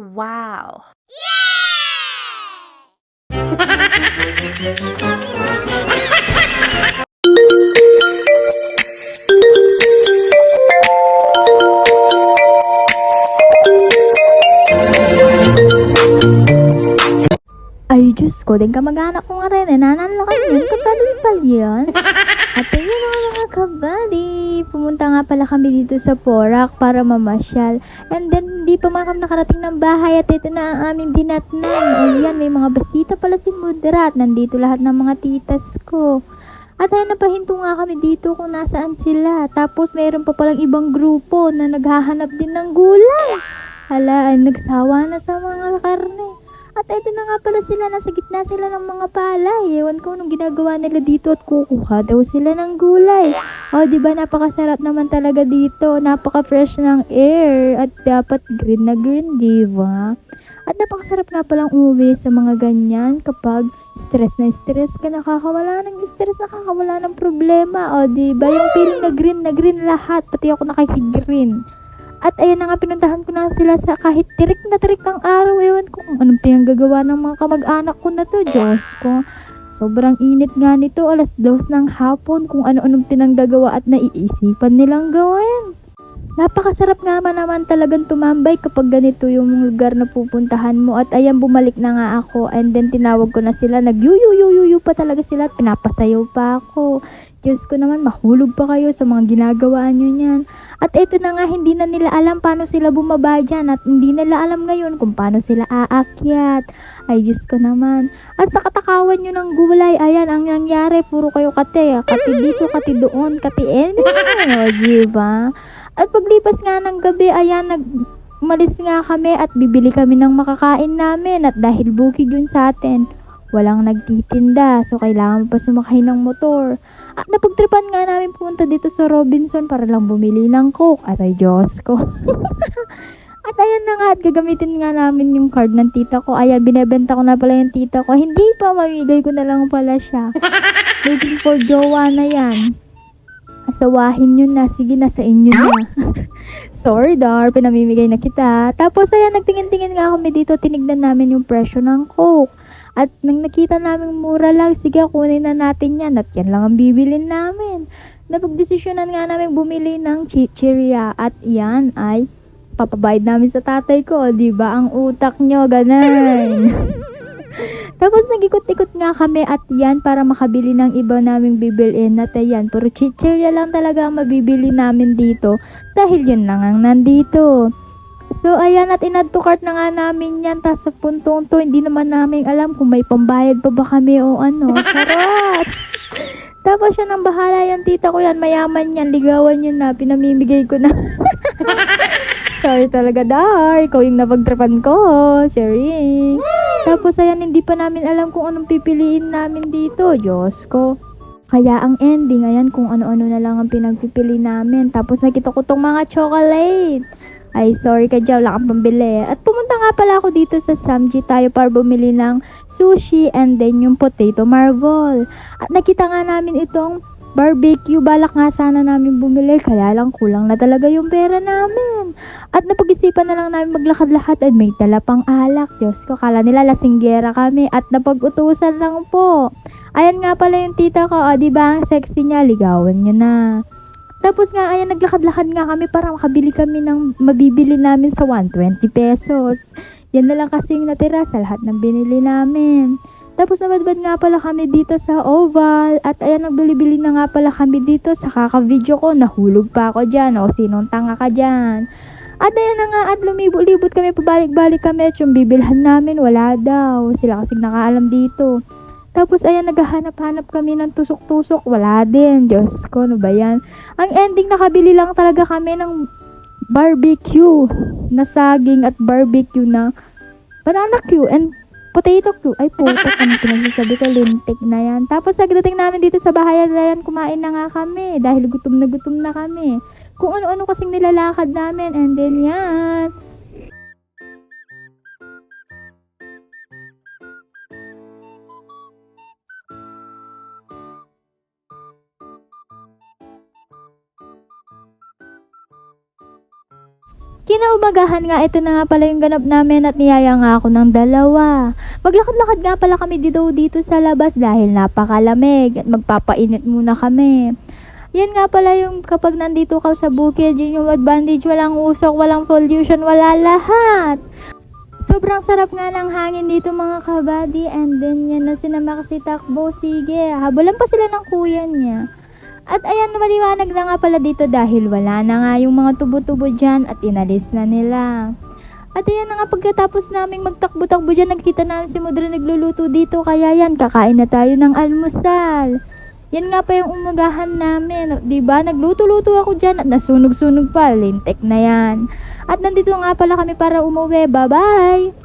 Wow! Ay, Diyos ko, din kamag-anak ko nga rin. Eh, nananlakan yun. Kapalipal yun. At yun mga kabady. Pumunta nga pala kami dito sa Porac para mamasyal. And then, hindi pa mga kami nakarating ng bahay at ito na ang aming dinatnan. O yan, may mga basita pala si Mudra at nandito lahat ng mga titas ko. At ayun, napahinto nga kami dito kung nasaan sila. Tapos, mayroon pa palang ibang grupo na naghahanap din ng gulay. Hala, ay nagsawa na sa mga karne. At ito na nga pala sila, nasa gitna sila ng mga palay. Ewan ko anong ginagawa nila dito at kukuha daw sila ng gulay. O, di ba napakasarap naman talaga dito. Napaka-fresh ng air. At dapat green na green, di? At napakasarap nga palang umuwi sa mga ganyan kapag stress na stress ka, nakakawala ng stress, nakakawala ng problema. O, di ba? Yung feeling na green na green lahat, pati ako nakiki-green. At ayun na nga, pinuntahan ko na sila sa kahit tirik na tirik ang araw. Ewan kung anong pinanggagawa ng mga kamag-anak ko na to. Diyos ko. Sobrang init nga nito. Alas dos ng hapon kung ano-anong pinanggagawa at naiisipan nilang gawin. Napakasarap nga man naman talagang tumambay kapag ganito yung lugar na pupuntahan mo. At ayan, bumalik na nga ako. And then tinawag ko na sila. Nag-yuyuyuyuyu pa talaga sila pinapasayaw pa ako. Diyos ko naman, mahulog pa kayo sa mga ginagawa nyo niyan. At ito na nga, hindi na nila alam paano sila bumaba dyan at hindi nila alam ngayon kung paano sila aakyat. Ay, Diyos ko naman. At sa katakawan nyo ng gulay, ayan, ang nangyari, puro kayo kate. Kati dito, kati doon, kati anywhere. O, diba? At paglipas nga ng gabi, ayan, nag, umalis nga kami at bibili kami ng makakain namin. At dahil bukid yun sa atin, walang nagtitinda. So, kailangan pa sumakay ng motor. At napagtripan nga namin pumunta dito sa Robinson para lang bumili ng coke. At ay Diyos ko. at ayan na nga, at gagamitin nga namin yung card ng tita ko. Ayan, binebenta ko na pala yung tita ko. Hindi pa, mamigay ko na lang pala siya. Waiting for jowa na yan. Asawahin nyo na. Sige, nasa inyo na. Sorry, Dar. Pinamimigay na kita. Tapos, ayan, nagtingin-tingin nga kami dito. Tinignan namin yung presyo ng coke. At nang nakita namin mura lang, sige, kunin na natin yan. At yan lang ang bibilin namin. Napagdesisyonan nga namin bumili ng chichirya. At yan ay papabayad namin sa tatay ko. Di ba Ang utak nyo, ganun. Tapos nag-ikot-ikot nga kami at yan para makabili ng iba naming bibilin at ayan, puro chichirya lang talaga ang mabibili namin dito dahil yun lang ang nandito. So, ayan, at inad to cart na nga namin yan. Tapos sa puntong to, hindi naman namin alam kung may pambayad pa ba kami o ano. Charot! Tapos siya nang bahala yan, tita ko yan. Mayaman yan, ligawan yun na. Pinamimigay ko na. Sorry talaga, Dar. Ikaw yung napagtripan ko. Sharing. Tapos, ayan, hindi pa namin alam kung anong pipiliin namin dito. Diyos ko. Kaya ang ending, ayan, kung ano-ano na lang ang pinagpipili namin. Tapos nakita ko tong mga chocolate. Ay, sorry ka dyan, wala kang pambili. At pumunta nga pala ako dito sa Samji tayo para bumili ng sushi and then yung potato marvel. At nakita nga namin itong barbecue. Balak nga sana namin bumili, kaya lang kulang na talaga yung pera namin. At napag-isipan na lang namin maglakad-lakad at may dala pang alak. Diyos ko, kala nila lasinggera kami at napag-utusan lang po. Ayan nga pala yung tita ko, o, di ba sexy niya, ligawan niyo na. Tapos nga, ayan, naglakad-lakad nga kami para makabili kami ng mabibili namin sa 120 pesos. Yan na lang kasi yung natira sa lahat ng binili namin. Tapos nabadbad nga pala kami dito sa Oval. At ayan, nagbili-bili na nga pala kami dito sa kaka-video ko. Nahulog pa ako dyan. O, sinong tanga ka dyan? At ayan na nga, at lumibot-libot kami, pabalik-balik kami. At yung bibilhan namin, wala daw. Sila kasing nakaalam dito. Tapos ayan, naghahanap-hanap kami ng tusok-tusok. Wala din. Diyos ko, ano ba yan? Ang ending, nakabili lang talaga kami ng barbecue na saging at barbecue na banana Q and potato Q. Ay, puto, ano pinagsasabi ko, lintik na yan. Tapos nagdating namin dito sa bahay, ayan, kumain na nga kami dahil gutom na gutom na kami. Kung ano-ano kasing nilalakad namin and then yan. Kinaumagahan nga, ito na nga pala yung ganap namin at niyaya nga ako ng dalawa. Maglakad-lakad nga pala kami dito dito sa labas dahil napakalamig at magpapainit muna kami. Yan nga pala yung kapag nandito ka sa bukid, yun yung advantage, walang usok, walang pollution, wala lahat. Sobrang sarap nga ng hangin dito mga kabady and then yan na sinama kasi takbo, sige, habulan pa sila ng kuya niya. At ayan, maliwanag na nga pala dito dahil wala na nga yung mga tubo-tubo dyan at inalis na nila. At ayan na nga pagkatapos naming magtakbo-takbo dyan, nagkita namin si Mudra nagluluto dito. Kaya yan, kakain na tayo ng almusal. Yan nga pa yung umagahan namin. 'Di ba Nagluto-luto ako dyan at nasunog-sunog pa. Lintek na yan. At nandito nga pala kami para umuwi. Bye-bye!